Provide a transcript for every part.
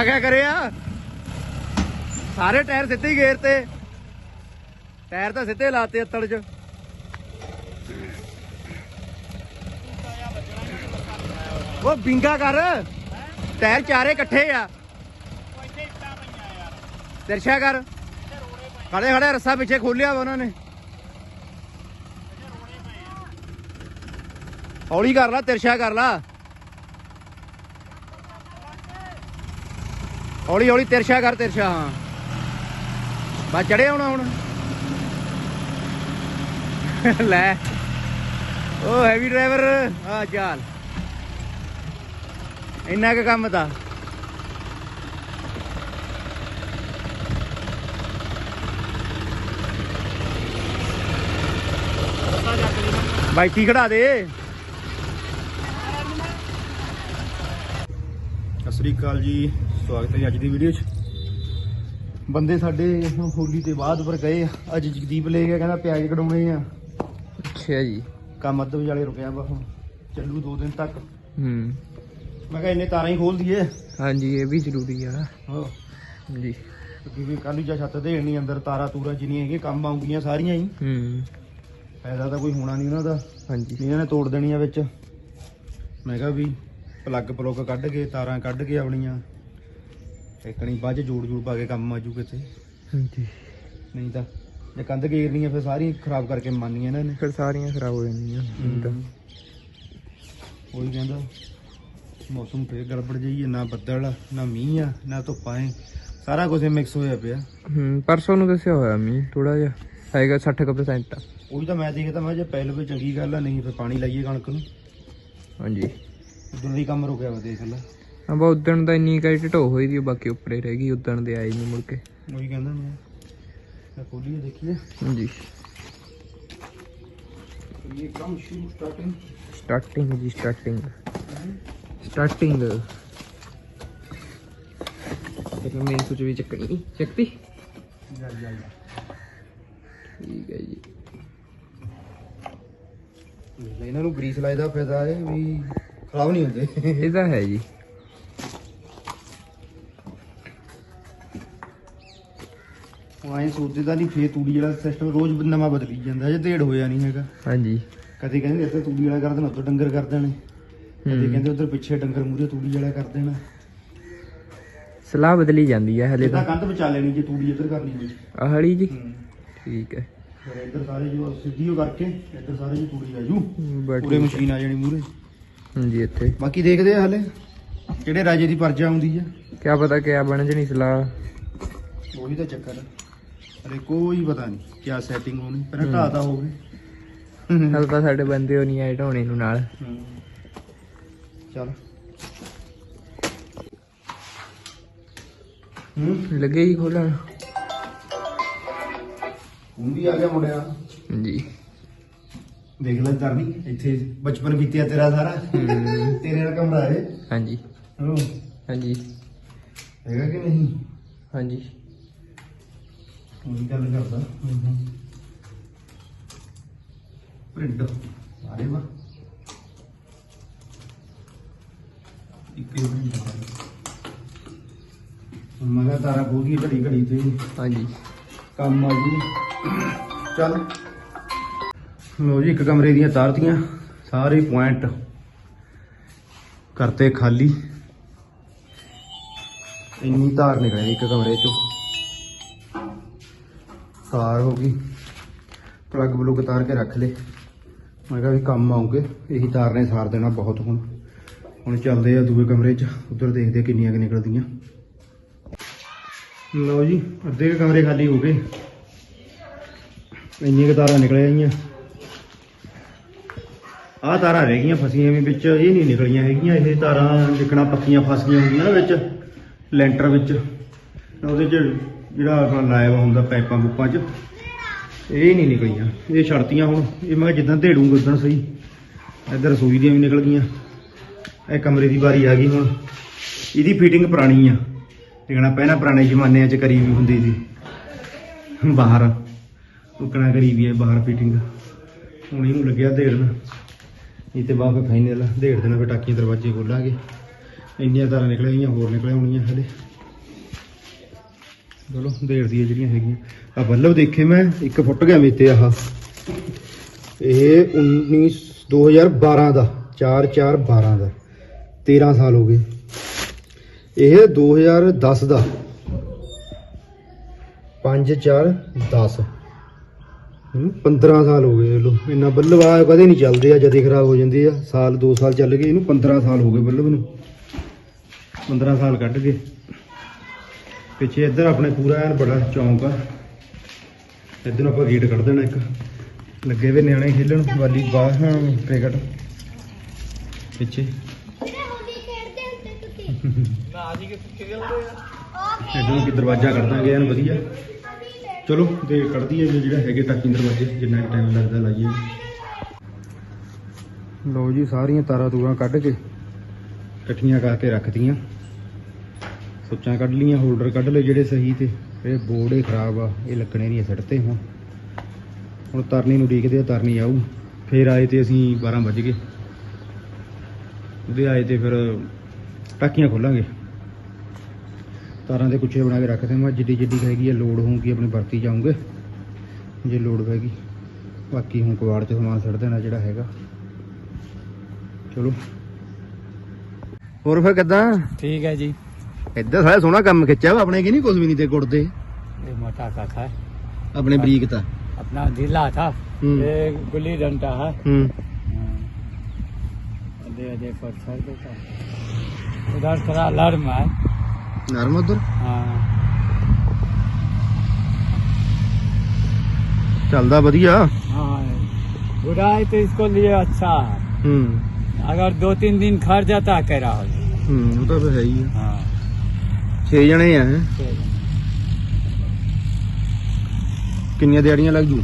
ਆ ਗਿਆ ਕਰਿਆ। ਸਾਰੇ ਟਾਇਰ ਸਿੱਧੇ ਹੀ ਗੇਰ ਤੇ। ਟਾਇਰ ਤਾਂ ਸਿੱਧੇ ਲਾਤੇ ਅੱਤੜ 'ਚ। ਉਹ ਬਿੰਗਾ ਕਰ। ਟਾਇਰ ਚਾਰੇ ਇਕੱਠੇ ਆ। ਤਿਰਛਾ ਕਰ। ਖੜੇ ਖੜੇ ਰੱਸਾ ਪਿੱਛੇ ਖੋਲਿਆ ਵਾ ਉਹਨਾਂ ਨੇ। ਹੌਲੀ ਕਰ ਲਾ ਤਿਰਛਾ ਕਰ ਲਾ। ਹੌਲੀ ਹੌਲੀ ਤਿਰਛਾ ਕਰ ਤਿਰਛਾ। ਹਾਂ ਬਾ ਚੜੇ ਆਉਣਾ ਹੁਣ। ਲੈ। ਉਹ ਹੈਵੀ ਡਰਾਈਵਰ ਆ ਚਾਲ ਇੰਨਾ ਕੁ ਕੰਮ ਤਾਂ। ਬਾਈਕੀ ਖੜਾ ਦੇ? ਸਤਿ ਸ੍ਰੀ ਅਕਾਲ ਜੀ। ਸਵਾਗਤ ਹੈ ਜੀ ਅੱਜ ਦੀ ਵੀਡੀਓ 'ਚ। ਬੰਦੇ ਸਾਡੇ ਹੁਣ ਹੋਲੀ ਤੇ ਬਾਅਦ ਪਰ ਗਏ ਆ। ਅੱਜ ਜਗਦੀਪ ਲੈ ਗਿਆ ਕਹਿੰਦਾ ਪਿਆਜ਼ ਕਢਾਉਣੇ ਆ। ਅੱਛਾ ਜੀ। ਕੰਮ ਅੱਧ ਵਿਚਾਲੇ ਰੁਕਿਆ ਵਾ ਹੁਣ। ਚੱਲੂ ਦੋ ਦਿਨ ਤੱਕ। ਹੂੰ। ਮੈਂ ਕਿਹਾ ਇੰਨੇ ਤਾਰਾਂ ਹੀ ਖੋਲ ਦਈਏ। ਹਾਂਜੀ ਇਹ ਵੀ ਜ਼ਰੂਰੀ ਆ। ਹਾਂ। ਜੀ। ਕਿਉਂਕਿ ਕੱਲ ਨੂੰ ਜਾਂ ਛੱਤ ਦੇਣੀ ਅੰਦਰ ਤਾਰਾਂ ਤੂਰਾਂ ਜਿੰਨੀਆਂ ਹੈਗੀਆਂ ਕੰਮ ਆਉਂਗੀਆਂ ਸਾਰੀਆਂ ਹੀ। ਹੂੰ। ਫਾਇਦਾ ਤਾਂ ਕੋਈ ਹੋਣਾ ਨਹੀਂ ਉਹਨਾਂ ਦਾ। ਹਾਂਜੀ। ਇਹਨਾਂ ਨੇ ਤੋੜ ਦੇਣੀਆਂ ਵਿੱਚ। ਮੈਂ ਕਿਹਾ ਵੀ ਪਲੱਗ ਪਲੁੱਗ ਕੱਢ ਕੇ ਤਾਰਾਂ ਕੱਢ ਕੇ ਆਪਣੀਆਂ। ਇੱਕਣੀ ਬਾਅਦ ਚ ਜੋੜ ਜੋੜ ਪਾ ਕੇ ਕੰਮ ਆਜੂ ਕਿਤੇ। ਹਾਂਜੀ। ਨਹੀਂ ਤਾਂ ਜੇ ਕੰਧ ਗੇਰਨੀਆਂ ਫਿਰ ਸਾਰੀ ਖਰਾਬ ਕਰਕੇ ਮੰਨੀਆਂ ਇਹਨਾਂ। ਨੇ ਫਿਰ ਸਾਰੀਆਂ ਖਰਾਬ ਹੋ ਜਾਂਦੀਆਂ ਹੁਣ ਤਾਂ। ਉਹੀ ਕਹਿੰਦਾ ਮੌਸਮ ਫੇਰ ਗੜਬੜ ਜਾਈ ਹੈ ਨਾ ਬੱਦਲ ਨਾ ਮੀਂਹ ਆ ਨਾ ਧੁੱਪਾਂ ਹੈ ਸਾਰਾ ਕੁਝ ਮਿਕਸ ਹੋਇਆ ਪਿਆ। ਹੂੰ ਪਰਸੋਂ ਨੂੰ ਦੱਸਿਆ ਹੋਇਆ ਮੀ ਥੋੜਾ ਜਿਹਾ ਹੈਗਾ 60% ਆ ਉਹੀ ਤਾਂ ਮੈਂ ਦੇਖਦਾ ਮੈਂ ਜੇ ਪੈ ਲਵੇ ਚੰਗੀ ਗੱਲ ਆ ਨਹੀਂ ਫਿਰ ਪਾਣੀ ਲਾਈਏ ਕਣਕ ਨੂੰ। ਹਾਂਜੀ। ਉਦੋਂ ਦੀ ਕੰਮ ਰੁਕਿਆ ਵਾ ਦੇਖ ਲੈ। ਬਾ ਉਦਣ ਤਾਂ ਇੰਨੀ ਕਾਈ ਢੋ ਹੋਈ ਦੀ ਬਾਕੀ ਉੱਪਰੇ ਰਹਿ ਗਈ ਉਦਣ ਦੇ ਆਈ ਨਹੀਂ ਮੁੜ ਕੇ। ਉਹੀ ਕਹਿੰਦਾ ਮੈਂ। ਤਾਂ ਖੋਲੀਏ ਦੇਖੀਏ। ਹਾਂਜੀ। ਇਹ ਕੰਮ ਸ਼ੁਰੂ ਸਟਾਰਟਿੰਗ ਸਟਾਰਟਿੰਗ ਜੀ ਸਟਾਰਟਿੰਗ ਸਟਾਰਟਿੰਗ ਤੇ ਮੈਂ ਕੁਝ ਵੀ ਚੱਕਣੀ ਚੱਕਤੀ? ਜਾ ਜਾ ਠੀਕ ਹੈ ਜੀ। ਇਹਨਾਂ ਨੂੰ ਗਰੀਸ ਲਾਇਦਾ ਫਾਇਦਾ ਹੈ ਵੀ ਖਰਾਬ ਨਹੀਂ ਹੁੰਦੇ। ਇਹ ਤਾਂ ਹੈ ਜੀ। ਐਂ ਸੋਚਦੇ ਤਾਂ ਨਹੀਂ ਫੇਰ ਤੂੜੀ ਵਾਲਾ ਸਿਸਟਮ ਰੋਜ਼ ਨਵਾਂ ਬਦਲੀ ਜਾਂਦਾ ਹਜੇ ਢੇੜ ਹੋਇਆ ਨਹੀਂ ਹੈਗਾ। ਹਾਂਜੀ। ਕਦੇ ਕਹਿੰਦੇ ਇੱਥੇ ਤੂੜੀ ਵਾਲਾ ਕਰ ਦੇਣਾ ਉੱਧਰ ਡੰਗਰ ਕਰ ਦੇਣੇ। ਕਦੇ ਹੂੰ। ਕਹਿੰਦੇ ਉੱਧਰ ਪਿੱਛੇ ਡੰਗਰ ਮੂਰੇ ਤੂੜੀ ਵਾਲਾ ਕਰ ਦੇਣਾ। ਸਲਾਹ ਬਦਲੀ ਜਾਂਦੀ ਹੈ ਹਲੇ ਤਾਂ। ਕੰਧ ਬਚਾ ਲੈਣੀ ਜੇ ਤੂੜੀ ਇੱਧਰ ਕਰਨੀ ਹੋਵੇ। ਆਹੜੀ ਜੀ? ਹੂੰ। ਠੀਕ ਹੈ। ਫਿਰ ਇੱਧਰ ਸਾਰੇ ਜੋ ਸਿੱਧੀ ਹੋ ਕਰਕੇ ਇੱਧਰ ਸਾਰੇ ਜੀ ਤੂੜੀ ਆ ਜੂ। ਪੂਰੇ ਮਸ਼ੀਨ ਆ ਜਾਣੀ ਮੂਰੇ ਹਾਂਜੀ ਇੱਥੇ। ਬਾਕੀ ਦੇਖਦੇ ਆ ਹਲੇ ਕਿਹੜੇ ਰਾਜੇ ਦੀ ਪਰਜਾ ਆਉਂਦੀ ਆ। ਕਿਆ ਪਤਾ ਕਿਆ ਬਣ ਜਣੀ ਸਲਾਹ। ਉਹੀ ਤਾਂ ਚੱਕਰ ਆ। ਹਲੇ ਕੋਈ ਪਤਾ ਨਹੀਂ ਕਿਆ ਸੈਟਿੰਗ ਹੋਣੀ ਪਰ ਹੂੰ। ਢਾਹ ਤਾਂ ਹੋਵੇ। ਹਲ ਤਾਂ ਸਾਡੇ ਬੰਦੇ ਹੋ ਨਹੀਂ ਆਏ ਢਾਉਣੇ ਨੂੰ ਨਾਲ। ਹੂੰ। ਚੱਲ। ਹੂੰ। ਲੱਗੇ ਹੀ ਖੋਲਣ। ਵੀ ਆ ਗਿਆ ਮੁੰਡਿਆ। ਜੀ ਦੇਖ ਲੈ ਕਰਨੀ ਇੱਥੇ ਬਚਪਨ ਬੀਤਿਆ ਤੇਰਾ ਸਾਰਾ। ਹੂੰ। ਤੇਰੇ ਨਾਲ ਕਮਰਾ ਹੈ ਹਾਂਜੀ। ਹਾਂ। ਹਾਂਜੀ। ਹੈਗਾ ਕਿ ਨਹੀਂ? ਹਾਂਜੀ। ਉਹੀ ਗੱਲ ਕਰਦਾ। ਪ੍ਰਿੰਟ ਅਰੇ ਵਾ। ਇੱਕ ਹੀ ਪ੍ਰਿੰਟ ਮਗਾ ਤਾਰਾ ਬੋਗੀ ਘੜੀ ਘੜੀ ਤੇ ਹਾਂਜੀ। ਕੰਮ ਆ ਜੀ। ਚੱਲ। ਲੋ ਜੀ ਇੱਕ ਕਮਰੇ ਦੀਆਂ ਤਾਰਤੀਆਂ ਸਾਰੇ ਪੁਆਇੰਟ ਕਰਤੇ ਖਾਲੀ। ਇੰਨੀ ਤਾਰ ਨਿਕਲੀ ਇੱਕ ਕਮਰੇ ਚੋਂ। ਤਾਰ ਹੋ ਗਈ। ਪਲੱਗ ਬਲੁੱਗ ਤਾਰ ਕੇ ਰੱਖ ਲੇ। ਮੈਂ ਕਿਹਾ ਵੀ ਕੰਮ ਆਉਂਗੇ, ਇਹੀ ਤਾਰ ਨੇ ਸਾਰ ਦੇਣਾ ਬਹੁਤ ਹੁਣ। ਹੁਣ ਚੱਲਦੇ ਆ ਦੂਏ ਕਮਰੇ 'ਚ, ਉੱਧਰ ਦੇਖਦੇ ਕਿੰਨੀਆਂ ਕਿ ਨਿਕਲਦੀਆਂ। ਲਓ ਜੀ, ਅੱਧੇ ਕੁ ਕਮਰੇ ਖਾਲੀ ਹੋ ਗਏ। ਇੰਨੀਆਂ ਕੁ ਤਾਰਾਂ ਨਿਕਲ ਆਈਆਂ ਆਹ ਤਾਰਾਂ ਰਹਿ ਗਈਆਂ ਫਸੀਆਂ ਵੀ ਵਿੱਚ, ਇਹ ਨਹੀਂ ਨਿਕਲੀਆਂ ਹੈਗੀਆਂ। ਇਹ ਤਾਰਾਂ ਜਿਕਣਾ ਪੱਕੀਆਂ ਫਸ ਗਈਆਂ ਹੁੰਦੀਆਂ ਨਾ ਵਿੱਚ, ਲੈਂਟਰ ਵਿੱਚ। ਉਹਦੇ 'ਚ ਜਿਹੜਾ ਆਪਣਾ ਲਾਇਆ ਵਾ ਹੁੰਦਾ ਪਾਈਪਾਂ ਬੁੱਪਾਂ 'ਚ, ਇਹ ਨਹੀਂ ਨਿਕਲੀਆਂ, ਇਹ ਛੜਤੀਆਂ ਹੁਣ। ਇਹ ਮੈਂ ਕਿਹਾ ਜਿੱਦਾਂ ਢੇੜੂਗਾ ਉਦੋਂ ਸਹੀ, ਇੱਧਰ ਰਸੋਈ ਦੀਆਂ ਵੀ ਨਿਕਲ ਗਈਆਂ। ਇਹ ਕਮਰੇ ਦੀ ਵਾਰੀ ਆ ਗਈ ਹੁਣ। ਇਹਦੀ ਫਿਟਿੰਗ ਪੁਰਾਣੀ ਆ। ਟਿਕਣਾ ਪਹਿਲਾਂ ਪੁਰਾਣੇ ਜ਼ਮਾਨਿਆਂ 'ਚ ਕਰੀ ਵੀ ਹੁੰਦੀ ਸੀ। ਬਾਹਰ, ਉਕਣਾ ਕਰੀ ਵੀ ਹੈ ਬਾਹਰ ਫਿਟਿੰਗ ਹੁਣ ਇਹਨੂੰ ਲੱਗਿਆ ਢੇੜਨ। ਇਹ ਤੇ ਬਾਅਦ ਫਾਈਨਲ ਢੇੜ ਦੇਣਾ ਫਿਰ ਟਾਕੀਆਂ ਦਰਵਾਜ਼ੇ ਖੋਲਾਂਗੇ। ਇੰਨੀਆਂ ਤਾਰਾਂ ਨਿਕਲੀਆਂ ਗਈਆਂ ਹੋਰ ਨਿਕਲ ਆਉਣੀਆਂ ਹਲੇ ਚਲੋ, ਦੇਰ ਦੀਆਂ ਜਿਹੜੀਆਂ ਹੈਗੀਆਂ। ਆ ਬੱਲਬ ਦੇਖੇ ਮੈਂ, ਇੱਕ ਫੁੱਟ ਗਿਆ ਮੇਤੇ ਆਹ। ਇਹ 19 2012 ਦਾ 4 4 12 ਦਾ 13 ਸਾਲ ਹੋ ਗਏ। ਇਹ 2010 ਦਾ 5 4 10 ਇਹਨੂੰ 15 ਸਾਲ ਹੋ ਗਏ ਲੋ ਇੰਨਾ ਬੱਲਬ ਆ ਕਦੇ ਨਹੀਂ ਚੱਲਦੇ ਆ ਜਦੇ ਖਰਾਬ ਹੋ ਜਾਂਦੇ ਆ। ਸਾਲ 2 ਸਾਲ ਚੱਲ ਗਏ, ਇਹਨੂੰ 15 ਸਾਲ ਹੋ ਗਏ ਬੱਲਬ ਨੂੰ। 15 ਸਾਲ ਕੱਢ ਗਏ। ਪਿੱਛੇ ਇੱਧਰ ਆਪਣੇ ਪੂਰਾ ਐਨ ਬੜਾ ਚੌਂਕ ਆ। ਇੱਧਰ ਆਪਾਂ ਗੇਟ ਕੱਢ ਦੇਣਾ ਇੱਕ। ਲੱਗੇ ਵੇ ਨਿਆਣੇ ਖੇਲਣ ਵਾਲੀ ਬਾਹ ਕ੍ਰਿਕਟ। ਪਿੱਛੇ। ਇੱਧਰ ਕੀ ਦਰਵਾਜ਼ਾ ਕੱਢ ਦਾਂਗੇ ਐਨ ਵਧੀਆ। ਚਲੋ ਤੇ ਕੱਢਦੀ ਹੈ ਜਿਹੜਾ ਹੈਗੇ ਟਾਕੀ ਦਰਵਾਜ਼ੇ ਜਿੰਨਾ ਟਾਈਮ ਲੱਗਦਾ ਲਾਈਏ। ਲਓ ਜੀ ਸਾਰੀਆਂ ਤਾਰਾਂ ਤੂਰਾਂ ਕੱਢ ਕੇ ਇਕੱਠੀਆਂ ਕਰਕੇ ਰੱਖਤੀਆਂ ਸੁੱਚਾਂ ਕੱਢ ਲਈਆਂ ਹੋਲਡਰ ਕੱਢ ਲਏ ਜਿਹੜੇ ਸਹੀ ਤੇ। ਇਹ ਬੋਰਡ ਹੀ ਖਰਾਬ ਆ, ਇਹ ਲੱਕਣੇ ਨਹੀਂ ਸੜਤੇ ਹੁਣ। ਹੁਣ ਤਰਨੀ ਨੂੰ ਦੇਖਦੇ ਆ, ਤਰਨੀ ਆਊ। ਫੇਰ ਆਏ ਤੇ ਅਸੀਂ 12 ਵੱਜ ਗਏ। ਉਹਦੇ ਆਏ ਤੇ ਫਿਰ ਟਾਕੀਆਂ ਖੋਲਾਂਗੇ। ਤਾਰਾਂ ਦੇ ਕੁੱਚੇ ਬਣਾ ਕੇ ਰੱਖਦੇ ਮੈਂ ਜਿੱਡੀ ਜਿੱਡੀ ਹੈਗੀ ਆ ਲੋਡ ਹੋਊਗੀ ਆਪਣੇ ਵਰਤੀ ਜਾਉਂਗੇ ਜੇ ਲੋਡ ਹੈਗੀ ਬਾਕੀ ਹੁਣ ਕਵਾੜ 'ਤੇ ਸਮਾਨ ਸੜ ਦੇਣਾ ਜਿਹੜਾ ਹੈਗਾ। ਚਲੋ। ਹੋਰ ਫਿਰ ਕਿੱਦਾਂ? ਠੀਕ ਹੈ ਜੀ। ਇੱਦਾਂ ਸਾਰਾ ਸੋਹਣਾ ਕੰਮ ਖਿੱਚਿਆ ਵਾ ਆਪਣੇ ਕੀ ਨਹੀਂ ਕੁਝ ਵੀ ਨਹੀਂ ਤੇ ਗੁੜਦੇ ये मोटा का था ਆਪਣੇ ਬਰੀਕ ਤਾਂ अपना ढीला था हम्म। ये गुल्ली डंडा है ਹੂੰ अधे अधे पर छोड़ देता उधर थोड़ा लर्म है ਨਰਮ ਉਧਰ हाँ ਚੱਲਦਾ ਵਧੀਆ हाँ बुराई तो इसको लिए अच्छा है ਹੂੰ अगर दो तीन दिन खर जाता है कह रहा ਹੂੰ ਉਹ ਤਾਂ ਫਿਰ ਹੈ ਹੀ ਆ हाँ 6 ਜਣੇ ਆ ਹੈਂ। ठीक। ਕਿੰਨੀਆਂ ਦਿਹਾੜੀਆਂ ਲੱਗ ਜੂ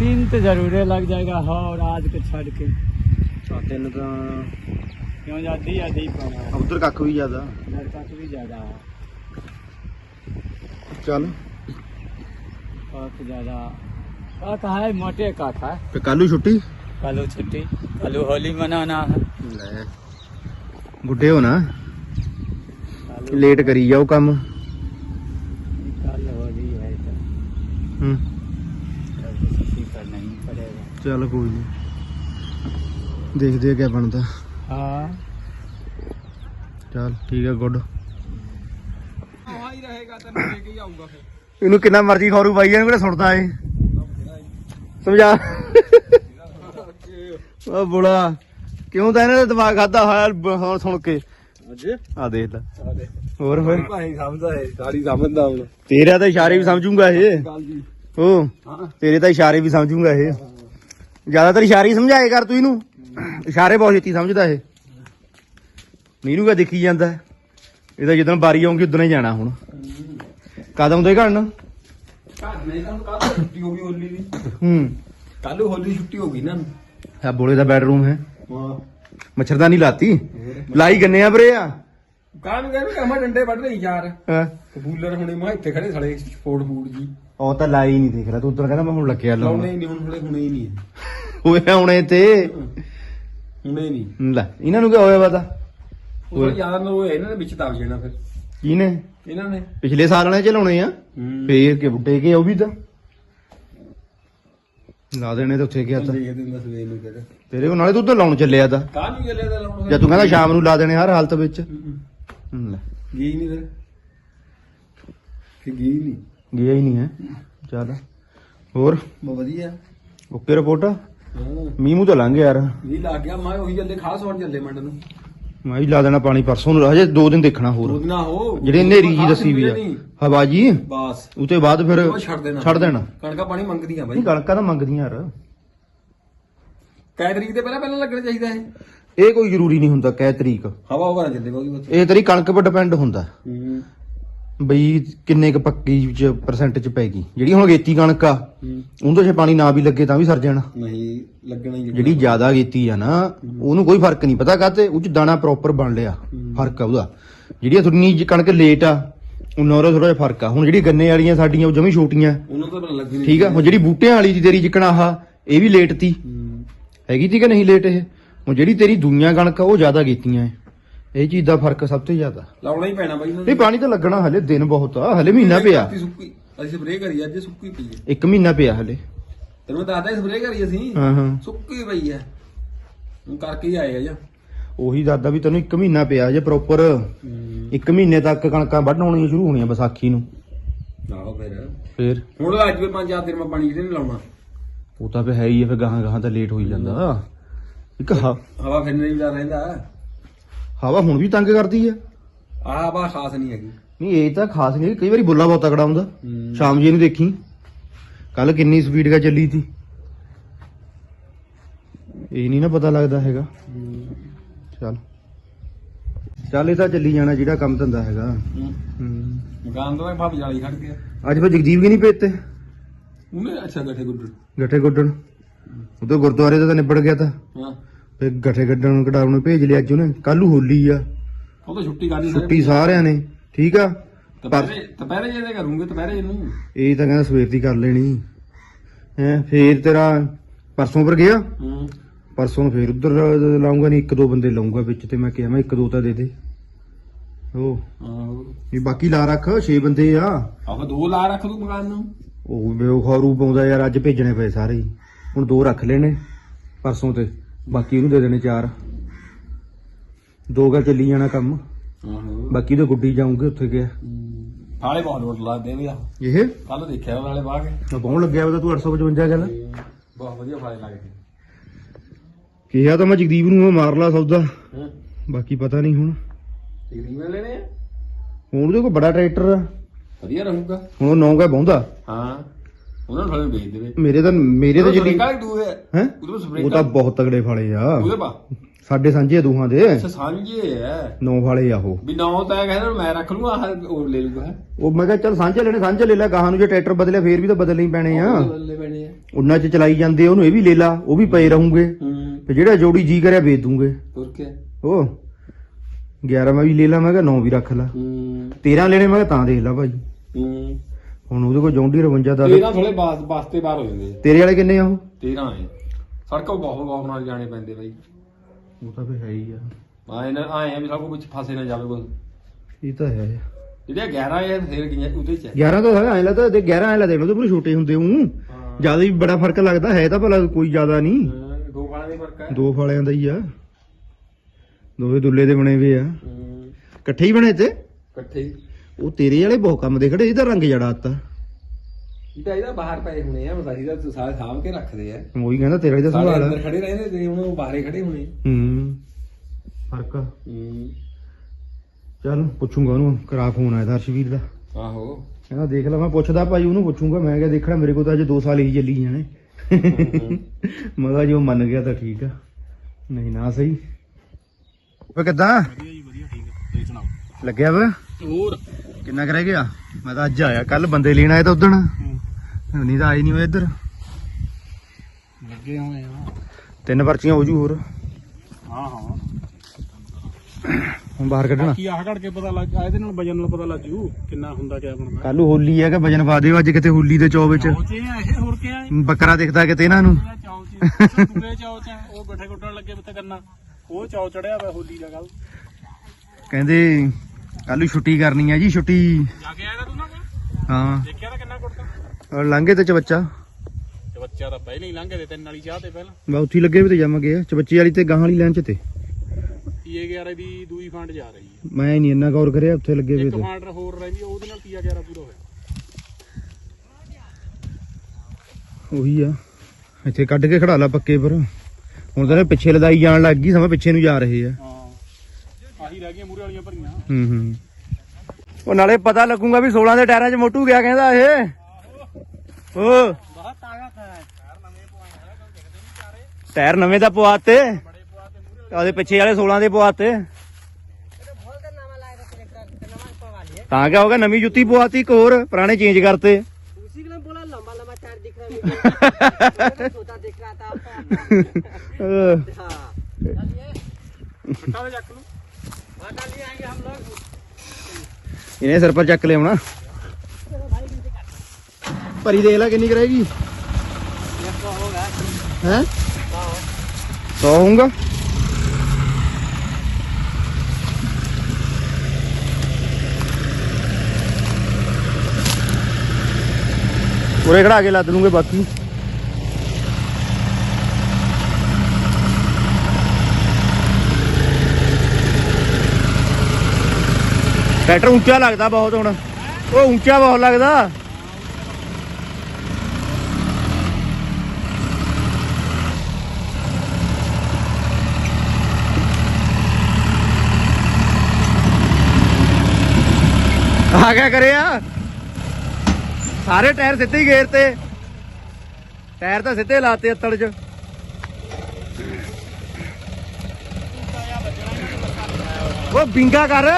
तीन तो जरूर लग जाएगा हाँ और आज के छड़ के ਤਿੰਨ ਤਾਂ क्यों जाती आधी पर ਉਧਰ ਕੱਖ ਵੀ ਜ਼ਿਆਦਾ लड़का को भी ज्यादा है ਚੱਲ बहुत ज्यादा काट है मोटे काट है ਤੇ ਕੱਲੂ ਛੁੱਟੀ कल छुट्टी कल होली मनाना है ਲੈ ਬੁੱਢੇ ਹੋ ਨਾ कल ਲੇਟ ਕਰੀ ਜਾਓ ਕੰਮ। ਚੱਲ ਕੋਈ ਨਹੀਂ ਦੇਖਦੇ ਆ ਕੀ ਬਣਦਾ। ਹਾਂ। ਚੱਲ ਠੀਕ ਹੈ ਗੁੱਡ ਇਹਨੂੰ ਕਿੰਨਾ ਮਰਜ਼ੀ ਖੌਰੂ ਬਾਈ ਇਹਨੂੰ ਕਿਹੜਾ ਸੁਣਦਾ ਏ ਸਮਝਾ। ਉਹ ਬੁੜਾ ਕਿਉਂ ਤਾਂ ਇਹਨੇ ਦਿਮਾਗ ਖਾਦਾ ਹੋਇਆ ਸੁਣ ਕੇ? ਆ ਦੇਖ ਲੈ। ਹੋਰ ਫਿਰ? ਭਾਈ ਸਮਝਦਾ ਹੈ ਗਾੜੀ ਸਮਝਦਾ ਹੁਣ। ਤੇਰਾ ਤਾਂ ਇਸ਼ਾਰੇ ਵੀ ਸਮਝੂਗਾ ਇਹ। ਗੱਲ ਜੀ। ਉਹ ਹਾਂ। ਤੇਰੇ ਤਾਂ ਇਸ਼ਾਰੇ ਵੀ ਸਮਝੂਗਾ ਇਹ। ਜ਼ਿਆਦਾਤਰ ਇਸ਼ਾਰੇ ਹੀ ਸਮਝਾਏ ਕਰ ਤੂੰ ਇਹਨੂੰ। ਇਸ਼ਾਰੇ ਬਹੁਤ ਛੇਤੀ ਸਮਝਦਾ ਇਹ। ਨੀਰੂ ਕਾ ਦੇਖੀ ਜਾਂਦਾ ਹੈ। ਇਹ ਤਾਂ ਜਦੋਂ ਬਾਰੀ ਆਉਂਗੀ ਉਦੋਂ ਹੀ ਜਾਣਾ ਹੁਣ। ਕਦਮ ਦੇ ਘੜਨ ਘਰ ਨਹੀਂ ਤਾਂ ਕੱਲ ਛੁੱਟੀ ਹੋ ਗਈ ਹੋਲੀ ਦੀ। ਹੂੰ। ਕੱਲ ਹੋਲੀ ਛੁੱਟੀ ਹੋ ਗਈ ਨਾ। ਆ ਬੋਲੇ ਦਾ ਬੈਡਰੂਮ ਹੈ। ਹਾਂ। ਮੱਛਰਦਾਨੀ ਲਾਤੀ? ਲਾਈ ਗੰਨੇ ਆ ਬਰੇ ਆ? ਕਾਹਨੂੰ ਕਹਿੰਦੇ ਕਮਾ ਡੰਡੇ ਵੱਢ ਰਹੀ ਯਾਰ। ਹਾਂ। ਕਬੂਲਰ ਹੁਣੇ ਮੈਂ ਇੱਥੇ ਖੜੇ ਸੜੇ ਸਪੋਰਟ ਫੂਡ ਜੀ। ਉਹ ਤਾਂ ਲਾਈ ਨਹੀਂ ਦੇਖ ਰਿਹਾ ਤੂੰ ਉਦੋਂ ਕਹਿੰਦਾ ਮੈਂ ਹੁਣ ਲੱਗਿਆ ਲਾਉਣੇ। ਲਾਉਣਾ ਹੀ ਨਹੀਂ ਹੁਣ ਹੁਣੇ ਹੁਣੇ ਹੀ ਨਹੀਂ। ਓਏ ਹੁਣੇ ਤੇ। ਹੁਣੇ ਨਹੀਂ। ਲੈ ਇਹਨਾਂ ਨੂੰ ਕੀ ਹੋਇਆ ਪਤਾ ਉਹ ਯਾਰ ਨੂੰ ਇਹਨਾਂ ਦੇ ਵਿੱਚ ਦਬ ਜਾਣਾ ਫਿਰ। ਕਿਹਨੇ? ਇਹਨਾਂ ਨੇ। ਪਿਛਲੇ ਸਾਲ ਵਾਲੇ ਚਲਾਉਣੇ ਆ। ਹੂੰ। ਫੇਰ ਕੇ ਬੁੱਢੇ ਕੇ ਉਹ ਵੀ ਤਾਂ। ਲਾ ਦੇਣੇ ਤੇ ਉੱਥੇ ਗਿਆ ਤਾਂ। ਦੇਖ ਦਿੰਦਾ ਸਵੇਰ ਨੂੰ ਕਿਹੜਾ। ਤੇਰੇ ਕੋਲ ਨਾਲੇ ਤੂੰ ਤਾਂ ਲਾਉਣ ਚੱਲਿਆ ਤਾਂ। ਕਾਹਨੂੰ ਚੱਲਿਆ ਦਾ ਲਾਉਣ। ਜਾਂ ਤੂੰ ਕਹਿੰਦਾ ਸ਼ਾਮ ਨੂੰ ਲਾ ਦੇਣੇ ਹਰ ਹਾਲਤ ਵਿੱਚ। ਲੈ। ਗਈ ਨਹੀਂ ਫਿਰ। ਕਿ ਗਈ ਨਹੀਂ। ਗਿਆ ਹੀ ਨਹੀਂ ਹੈ। ਚੱਲ। ਹੋਰ? ਬਹੁਤ ਵਧੀਆ। Okay report. ਮੀਂਹ ਮੂੰਹ ਤਾਂ ਲੰਘ ਗਿਆ ਯਾਰ। ਵੀ ਲੱਗ ਗਿਆ। ਮੈਂ ਉਹੀ ਚੱਲੇ ਖਾਸ ਹੋਣ ਚੱਲੇ ਮੰਡ ਨੂੰ। ਮੈਂ ਵੀ ਲਾ ਦੇਣਾ ਪਾਣੀ ਪਰਸੋਂ ਨੂੰ ਹਜੇ ਦੋ ਦਿਨ ਦੇਖਣਾ ਹੋਰ। ਹੋ ਜਿਹੜੇ ਨੇਰੀ ਜੀ ਦੱਸੀ ਵੀ ਆ। ਨਹੀਂ। ਹਵਾ ਜੀ ਬਸ। ਉਤੇ ਬਾਅਦ ਫਿਰ ਉਹ ਛੱਡ ਦੇਣਾ। ਛੱਡ ਦੇਣਾ। ਕਣਕਾਂ ਪਾਣੀ ਮੰਗਦੀਆਂ ਬਾਈ। ਨਹੀਂ ਕਣਕਾਂ ਤਾਂ ਮੰਗਦੀਆਂ ਯਾਰ। ਕੈ ਤਰੀਕ ਦੇ ਪਹਿਲਾਂ ਪਹਿਲਾਂ ਲੱਗਣਾ ਚਾਹੀਦਾ ਇਹ। ਇਹ ਕੋਈ ਜ਼ਰੂਰੀ ਨਹੀਂ ਹੁੰਦਾ ਕੈ ਤਰੀਕ। ਹਵਾ ਹਵਾ ਨਾ ਚੱਲੇ ਬਾਕੀ ਬਸ। ਇਹ ਤੇਰੀ ਕਣਕ 'ਤੇ ਡਿਪੈਂਡ ਹੁੰਦਾ। ਹੂੰ। ਬਈ ਕਿੰਨੇ ਕ ਪੱਕੀ ਚ ਪਰਸੈਂਟ ਚ ਪੈਗੀ ਜਿਹੜੀ ਹੁਣ ਗੇਤੀ ਕਣਕ ਆ ਉਹਦੇ 'ਚ ਪਾਣੀ ਨਾ ਵੀ ਲੱਗੇ ਤਾਂ ਵੀ ਸਰ ਜਾਣਾ। ਨਹੀਂ ਲੱਗਣਾ ਹੀ ਜਿਹੜੀ ਜ਼ਿਆਦਾ ਗੇਤੀ ਆ ਨਾ ਉਹਨੂੰ ਕੋਈ ਫ਼ਰਕ ਨਹੀਂ। ਪਤਾ ਕਾਤੇ ਉਹ ਚ ਦਾਣਾ ਪ੍ਰੋਪਰ ਬਣ ਲਿਆ। ਫ਼ਰਕ ਆ ਉਹਦਾ। ਜਿਹੜੀ ਥੋੜੀ ਕਣਕ ਲੇਟ ਆ ਉਹਨਾਂ ਦਾ ਥੋੜਾ ਜਿਹਾ ਫ਼ਰਕ ਆ। ਹੁਣ ਜਿਹੜੀ ਗੰਨੇ ਵਾਲੀਆਂ ਸਾਡੀਆਂ ਉਹ ਜਮੀ ਛੋਟੀਆਂ। ਉਹਨਾਂ ਤੋਂ ਪਤਾ ਲੱਗੀ ਨਹੀਂ ਠੀਕ ਆ? ਹੁਣ ਜਿਹੜੀ ਬੂਟਿਆਂ ਵਾਲੀ ਦੀ ਤੇਰੀ ਜਿਕਣਾ ਆਹ ਇਹ ਵੀ ਲੇਟ ਤੀ। ਹੈਗੀ ਤੀ ਕਿ ਨਹੀਂ ਲੇਟ ਇਹ? ਹੁਣ ਜਿਹੜੀ ਤੇਰੀ ਦੁਨੀਆ ਕਣਕ ਆ ਉਹ ਜ਼ਿਆਦਾ ਗੇਤੀਆਂ ਐ। ਇਹ ਚੀਜ਼ ਦਾ ਫ਼ਰਕ ਸਭ ਤੋਂ ਜ਼ਿਆਦਾ। ਲਾਉਣਾ ਹੀ ਪੈਣਾ ਬਾਈ ਇਹਨਾਂ ਨਹੀਂ ਪਾਣੀ ਤਾਂ ਲੱਗਣਾ ਹਲੇ ਦਿਨ ਬਹੁਤ ਆ। ਹਲੇ ਮਹੀਨਾ ਪਿਆ। ਸੁੱਕੀ। ਅਸੀਂ ਸਪਰੇਅ ਕਰੀ ਅੱਜ ਸੁੱਕੀ ਪਈ ਹੈ। ਇੱਕ ਮਹੀਨਾ ਪਿਆ ਹਲੇ। ਤੈਨੂੰ ਮੈਂ ਦੱਸਦਾ ਸਪਰੇਅ ਕਰੀ ਅਸੀਂ। ਹਾਂ ਹਾਂ। ਸੁੱਕੀ ਪਈ ਹੈ। ਹੁਣ ਕਰਕੇ ਹੀ ਆਏ ਆ ਜਾਂ। ਉਹੀ ਦਾਦਾ ਵੀ ਤੈਨੂੰ ਇੱਕ ਮਹੀਨਾ ਪਿਆ ਜੇ ਪ੍ਰੋਪਰ ਇੱਕ ਮਹੀਨੇ ਤੱਕ ਕਣਕਾਂ ਵੱਢ ਹੋਣੀਆਂ ਸ਼ੁਰੂ ਹੋਣੀਆਂ ਵਿਸਾਖੀ ਨੂੰ। ਆਹੋ ਫਿਰ। ਫੇਰ? ਹੁਣ ਤਾਂ ਅੱਜ ਵੀ ਪੰਜ ਚਾਰ ਦਿਨ ਮੈਂ ਪਾਣੀ ਕਿਤੇ ਨਹੀਂ ਲਾਉਣਾ। ਉਹ ਤਾਂ ਫੇ ਹੈ ਹੀ ਆ ਫੇ ਗਾਹਾਂ ਗਾਹਾਂ ਤਾਂ ਲੇਟ ਹੋਈ ਜਾਂਦਾ। ਇੱਕ ਹ- ਹਵਾ ਫਿਰ ਨਹੀਂ ਜਾ ਰਹਿੰਦਾ। ਹਵਾ ਹੁਣ ਵੀ ਤੰਗ ਕਰਦੀ ਆ। ਆਹ ਹਵਾ ਖਾਸ ਨਹੀਂ ਹੈਗੀ। ਨਹੀਂ ਇਹ ਤਾਂ ਖਾਸ ਨਹੀਂ ਕਈ ਵਾਰੀ ਬੁੱਲਾ ਬਹੁਤ ਤਕੜਾ ਹੁੰਦਾ। ਹੂੰ। ਸ਼ਾਮ ਜੀ ਨੂੰ ਦੇਖੀ। ਕੱਲ ਕਿੰਨੀ ਸਪੀਡ ਕਾ ਚੱਲੀ ਤੀ। ਇਹ ਨਹੀਂ ਨਾ ਪਤਾ ਲੱਗਦਾ ਹੈਗਾ। ਚੱਲ। ਚੱਲ ਇਹ ਤਾਂ ਚੱਲੀ ਜਾਣਾ ਜਿਹੜਾ ਕੰਮ ਧੰਦਾ ਹੈਗਾ। ਹੂੰ। ਹੂੰ। ਮਕਾਨ ਤੋਂ ਮੈਂ ਭਾਵੇਂ ਜਾਲੀ ਖੜ ਗਿਆ। ਅੱਜ ਫੇ ਜਗਦੀਪ ਵੀ ਨਹੀਂ ਭੇਜਤੇ ਉਹਨੇ ਅੱਛਾ ਗੱਠੇ ਗੁੱਡ ਗੱਠੇ ਗੁੱਡਣ। ਉਦੋਂ ਗੁਰਦੁਆਰੇ ਦਾ ਤਾਂ ਨਿਬੜ ਗਿਆ ਤਾਂ। ਹਾਂ। ਫੇ ਗੱਠੇ ਗੱਡਣ ਕਢਾਉਣ ਨੂੰ ਭੇਜ ਲਿਆ ਅੱਜ ਉਹਨੇ? ਕੱਲ ਹੋਲੀ ਆ। ਉਹ ਤਾਂ ਛੁੱਟੀ ਕਰਨੀ ਛੁੱਟੀ ਸਾਰਿਆਂ ਨੇ। ਠੀਕ ਆ? ਪਰ ਦੁਪਹਿਰੇ ਦੁਪਹਿਰੇ ਜਿਹਦੇ ਕਰੂੰਗੇ ਦੁਪਹਿਰੇ ਇਹਨੂੰ। ਇਹ ਤਾਂ ਕਹਿੰਦਾ ਸਵੇਰ ਦੀ ਕਰ ਲੈਣੀ। ਹੈ ਫੇਰ ਤੇਰਾ ਪਰਸੋਂ ਪਰ ਗਿਆ? ਹੂੰ। ਪਰਸੋਂ ਫੇਰ ਉਧਰ ਲਾਉਂਗਾ ਨਹੀਂ ਇੱਕ ਦੋ ਬੰਦੇ ਲਾਉਂਗਾ ਵਿੱਚ ਤੇ ਮੈਂ ਕਿਹਾ ਮੈਂ ਇੱਕ ਦੋ ਤਾਂ ਦੇ ਦੇ। ਉਹ ਆਹੋ। ਇਹ ਬਾਕੀ ਲਾ ਰੱਖ 6 ਬੰਦੇ ਆ। ਆਹ ਦੋ ਲਾ ਰੱਖ ਦੂ ਮਕਾਨ ਨੂੰ। ਉਹ ਵੇ ਉਹ ਖਾਰੂ ਪਾਉਂਦਾ ਯਾਰ ਅੱਜ ਭੇਜਣੇ ਪਏ ਸਾਰੇ ਹੀ। ਹੁਣ ਦੋ ਰੱਖ ਲੈਣੇ ਪਰਸੋਂ ਤੇ। ਬਾਕੀ ਉਹਨੂੰ ਦੇ ਦੇਣੇ ਚਾਰ। ਦੋ ਗਾ ਚੱਲੀ ਜਾਣਾ ਕੰਮ। ਆਹੋ। ਬਾਕੀ ਤੇ ਗੁੱਡੀ ਜਾਉਂਗੇ ਉੱਥੇ ਗਿਆ ਹਾਲੇ ਬਹੁਤ ਲੋਟ ਲਾਦੇ ਵੀ ਆ। ਇਹ? ਕੱਲ ਦੇਖਿਆ ਉਹ ਨਾਲੇ ਬਾਗ ਪਾਉਣ ਲੱਗਿਆ ਉਹਦਾ ਤੂੰ 855 ਚੱਲ। ਬਹੁਤ ਵਧੀਆ ਫਾਇਲ ਲੱਗਦੇ ਕਿਹਾ ਤਾਂ ਮੈਂ ਜਗਦੀਪ ਨੂੰ ਮੈਂ ਮਾਰ ਲਾ ਸੌਦਾ। ਹਾਂ। ਬਾਕੀ ਪਤਾ ਨਹੀਂ ਹੁਣ। ਨੇ ਹੁਣ ਉਹਦੇ ਕੋਲ ਬੜਾ ਟਰੈਕਟਰ ਆ। ਵਧੀਆ ਰਹੂਗਾ। ਹੁਣ ਉਹ ਨੌਂਗਾ ਬਹੁੰਦਾ ਹਾਂ। ਉਹਨਾਂ ਨੂੰ ਵੇਚ ਦੇਵੇ। ਮੇਰੇ ਤਾਂ ਮੇਰੇ ਤਾਂ ਜਿਹੜੀ ਕਾਹ ਦੂਏ ਹੈ ਉਹਦੇ ਸਪਰੇ ਉਹ ਤਾਂ ਬਹੁਤ ਤਗੜੇ ਫਾਲੇ ਆ। ਉਹਦੇ ਪਾ। ਸਾਡੇ ਸਾਂਝੇ ਦੋਹਾਂ ਦੇ। ਅੱਛਾ ਸਾਂਝੇ ਐ ਨੌ ਫਾਲੇ ਆ ਉਹ। ਵੀ ਨੌ ਤਾਂ ਕਹਿੰਦਾ ਮੈਂ ਰੱਖ ਲੂੰਗਾ ਆਹ ਉਹ ਲੈ ਲੂਗਾ ਉਹ ਮੈਂ ਕਿਹਾ ਚੱਲ ਸਾਂਝੇ ਲੈਣੇ ਸਾਂਝੇ ਲੈ ਲੈ ਗਾਹਾਂ ਨੂੰ ਜੇ ਟਰੈਕਟਰ ਬਦਲਿਆ ਫੇਰ ਵੀ ਤਾਂ ਬਦਲਣੇ ਹੀ ਪੈਣੇ ਆ। ਉਹਨਾਂ ਚ ਚਲਾਈ ਜਾਂਦੇ ਉਹਨੂੰ ਇਹ ਵੀ ਲੈ ਲਾ ਉਹ ਵੀ ਪਏ ਰਹੂਗੇ। ਤੇ ਜਿਹੜਾ ਜੋੜੀ ਜੀ ਕਰਿਆ ਵੇਚ ਦੂੰਗੇ। ਹੋਰ ਕੀ? ਉਹ 11 ਮੈਂ ਵੀ ਲੈ ਲਾ ਮੈਂ ਕਿਹਾ 9 ਵੀ ਰੱਖ ਲਾ। ਹੂੰ। 13 ਲੈਣੇ ਮੈਂ ਕਿਹਾ ਤਾਂ ਦੇਖ ਲਾ ਭਾਈ। ਹੁਣ ਉਹਦੇ ਕੋਲ ਜੌਂਡੀ 52 ਦਾ ਤੇਰਾਂ ਥੋੜੇ ਬਾਸ ਬਾਸਤੇ ਬਾਹਰ ਹੋ ਜਾਂਦੇ ਤੇਰੇ ਵਾਲੇ ਕਿੰਨੇ ਆ ਉਹ? 13 ਐ ਸੜਕਾਂ ਬਹੁਤ ਗੌਰ ਨਾਲ ਜਾਣੇ ਪੈਂਦੇ ਬਾਈ। ਉਹ ਤਾਂ ਫੇ ਹੈ ਹੀ ਆ। ਆਏ ਨਾ ਆਏ ਆ ਵੀ ਸਭ ਕੁਝ ਫਸੇ ਨਾ ਜਾਵੇ ਕੁਝ ਇਹ ਤਾਂ ਹੈ। ਜਿਹੜੇ 11 ਐ ਫੇਰ ਗਈਆਂ ਉਹਦੇ ਚ ਐ। 11 ਤਾਂ ਹੈਗਾ ਐ ਲੱਗਦਾ ਤੇ 11 ਐ ਲੱਗਦਾ ਉਹਦੇ ਪੂਰੇ ਛੋਟੇ ਹੁੰਦੇ ਹੂੰ। ਹਾਂ। ਜ਼ਿਆਦਾ ਵੀ ਬੜਾ ਫ਼ਰਕ ਲੱਗਦਾ ਹੈ ਤਾਂ ਭਲਾ ਕੋਈ ਜ਼ਿਆਦਾ ਨਹੀਂ। ਹਾਂ, ਦੋ ਵਾਲਾਂ ਦਾ ਹੀ ਫ਼ਰਕ ਹੈ ਦੋ ਫਾਲਿਆਂ ਦਾ ਹੀ ਆ। ਦੋਵੇਂ ਦੁੱਲੇ ਦੇ ਬਣੇ ਵੇ ਆ। ਹੂੰ, ਇਕੱਠੇ ਹੀ ਬਣੇ ਤੇ ਇਕੱਠੇ ਹੀ। ਉਹ ਤੇਰੇ ਵਾਲੇ ਬਹੁਤ ਕੰਮ ਦੇ ਖੜੇ ਇਹਦਾ ਰੰਗ ਜੜਾ ਆਤਾ ਇਹ ਤਾਂ ਇਹਦਾ ਬਾਹਰ ਪਏ ਹੋਣੇ ਆ ਮਸਾਈ ਦਾ ਸਾਰੇ ਸਾਂਭ ਕੇ ਰੱਖਦੇ ਆ। ਉਹੀ ਕਹਿੰਦਾ ਤੇਰੇ ਵਾਲੇ ਦਾ ਸਾਰੇ ਸੰਭਾਲ ਅੰਦਰ। ਖੜੇ ਰਹਿੰਦੇ ਤੇ ਹੁਣ ਉਹ ਬਾਹਰੇ ਖੜੇ ਹੋਣੇ। ਹੂੰ ਫ਼ਰਕ ਆ। ਹੂੰ। ਚੱਲ ਪੁੱਛੂੰਗਾ ਉਹਨੂੰ ਕਰਾ ਫੋਨ ਆਇਆ ਹਰਸ਼ਵੀਰ ਦਾ। ਆਹੋ। ਕਹਿੰਦਾ ਦੇਖ ਲੈ ਮੈਂ ਪੁੱਛਦਾ ਭਾਈ ਉਹਨੂੰ ਪੁੱਛੂੰਗਾ ਮੈਂ ਕਿਹਾ ਦੇਖਣਾ ਮੇਰੇ ਕੋਲ ਤਾਂ ਅਜੇ 2 ਸਾਲ ਹੀ ਚੱਲੀ ਜਾਣੇ। ਮੈਂ ਕਿਹਾ ਜੇ ਉਹ ਮੰਨ ਗਿਆ ਤਾਂ ਠੀਕ ਆ। ਨਹੀਂ ਨਾ ਸਹੀ। ਓਏ ਕਿੱਦਾਂ? ਵਧੀਆ ਜੀ ਵਧੀਆ ਠੀਕ ਤੁਸੀਂ ਸੁਣਾਓ? ਲੱਗਿਆ ਵਾ? ਹੋਰ। ਕਿੰਨਾ ਕਰ ਗਿਆ? ਮੈਂ ਤਾਂ ਅੱਜ ਆਇਆ ਕੱਲ ਬੰਦੇ ਲੈਣ ਆਏ ਤਾਂ ਉਦਣ। ਨਹੀਂ ਤਾਂ ਆਏ ਨਹੀਂ ਹੋਏ ਇੱਧਰ। ਲੱਗੇ ਹੋਏ ਆ। ਤਿੰਨ ਪਰਚੀਆਂ ਹੋ ਜੂ ਹੋਰ। ਹਾਂ ਹਾਂ। ਹੁਣ ਬਾਹਰ ਕੱਢਣਾ। ਕੀ ਆਹ ਘੜ ਕੇ ਪਤਾ ਲੱਗ ਇਹਦੇ ਨਾਲ ਵਜਨ ਨਾਲ ਪਤਾ ਲੱਗ ਜੂ ਕਿੰਨਾ ਹੁੰਦਾ ਕਿਆ ਬਣਦਾ। ਕੱਲ ਹੋਲੀ ਹੈ ਕਿ ਵਜਨ ਪਾ ਦਿਓ ਅੱਜ ਕਿਤੇ ਹੋਲੀ ਦੇ ਚੌ ਵਿੱਚ। ਚੌਚੇ ਆ ਇਹ ਹੋਰ ਕਿਆ ਹੈ? ਬੱਕਰਾ ਦਿਖਦਾ ਕਿਤੇ ਇਹਨਾਂ ਨੂੰ। ਚੌਚ ਆ। ਉਹ ਗੱਠੇ ਗੁੱਟਣ ਲੱਗੇ ਬਿੱਤ ਕਰਨਾ। ਉਹ ਚੌ ਚੜਿਆ ਵਾ ਹੋਲੀ ਦਾ ਕੱਲ ਕਹਿੰਦੇ ਕੱਲ ਨੂੰ ਛੁੱਟੀ ਕਰਨੀ ਹੈ ਜੀ ਛੁੱਟੀ। ਜਾ ਕੇ ਆਇਆ ਤੂੰ ਨਾ ਹਾਂ। ਦੇਖਿਆ ਤਾਂ ਕਿੰਨਾ ਕੁੜਤਾ? ਲੰਘੇ ਤੇ ਚਬੱਚਾ ਤੇ ਬੱਚਾ ਤਾਂ ਪਹਿਲਾਂ ਹੀ ਲੰਘੇ ਦੇ ਤਿੰਨ ਵਾਲੀ ਚਾਹ ਤੇ ਪਹਿਲਾਂ। ਮੈਂ ਉੱਥੇ ਲੱਗੇ ਵੀ ਤੇ ਜਾਵਾਂਗੇ। ਚਬੱਚੀ ਵਾਲੀ ਤੇ ਗਾਹਾਂ ਵਾਲੀ ਲਾਈਨ ਚ ਤੇ ਪੀਏ 11 ਦੀ ਦੂਈ ਫੰਡ ਜਾ ਰਹੀ ਹੈ। ਮੈਂ ਨਹੀਂ ਇੰਨਾ ਗੌਰ ਕਰਿਆ ਉੱਥੇ ਲੱਗੇ ਵੀ ਇੱਕ ਤੇ। ਫੰਡ ਹੋਰ ਰਹਿੰਦੀ ਆ, ਉਹਦੇ ਨਾਲ ਪੀਆ 11 ਪੂਰਾ ਹੋਇਆ। ਉਹੀ ਆ। ਇੱਥੇ ਕੱਢ ਕੇ ਖੜਾ ਲਾ ਪੱਕੇ ਪਰ। ਹੁਣ ਤਾਂ ਪਿੱਛੇ ਲਦਾਈ ਜਾਣ ਲੱਗ ਗਈ ਸਮਾਂ ਪਿੱਛੇ ਨੂੰ ਜਾ ਰਹੇ ਆ। ਹੂੰ ਨਾਲੇ ਪਤਾ ਲੱਗੂਗਾ ਵੀ 16 ਦੇ ਟਾਇਰਾਂ 'ਚ ਮੋਟੂ ਗਿਆ ਕਹਿੰਦਾ ਇਹ। ਓ। ਟਾਇਰ ਨਵੇਂ ਦਾ ਪਵਾਤੇ ਉਹਦੇ ਪਿੱਛੇ ਵਾਲੇ 16 ਦੇ ਪਵਾਤੇ ਤਾਂ ਕਿਆ ਹੋਗਾ ਨਵੀਂ ਜੁੱਤੀ ਪਵਾਤੀ ਇੱਕ ਹੋਰ ਪੁਰਾਣੇ ਚੇਂਜ ਕਰਤੇ। ਉਸੀ ਨੇ ਬੋਲਾ ਲੰਬਾ ਲੰਬਾ ਟਾਇਰ ਦਿਖ ਰਿਹਾ ਮੈਨੂੰ। ਛੋਟਾ ਦਿਖ ਰਿਹਾ ਤਾਂ ਹਾਂ। ਚੱਲ ਇਹ ਪਟਾਵੇ ਚੱਕ ਲੂ इन्हें सर पर चक ले आना भरी देख ला कि करेगी है? सौ होगा पूरे खड़ा के ला दूँगे बाकी। ਟਰੈਕਟਰ ਉੱਚਾ ਲੱਗਦਾ ਬਹੁਤ ਹੁਣ। ਉਹ ਉੱਚਾ ਬਹੁਤ ਲੱਗਦਾ। ਆ ਗਿਆ ਕਰਿਆ। ਸਾਰੇ ਟਾਇਰ ਸਿੱਧੇ ਹੀ ਗੇਰ ਤੇ। ਟਾਇਰ ਤਾਂ ਸਿੱਧੇ ਲਾਤੇ ਅੱਤੜ 'ਚ। ਉਹ ਬਿੰਗਾ ਕਰ।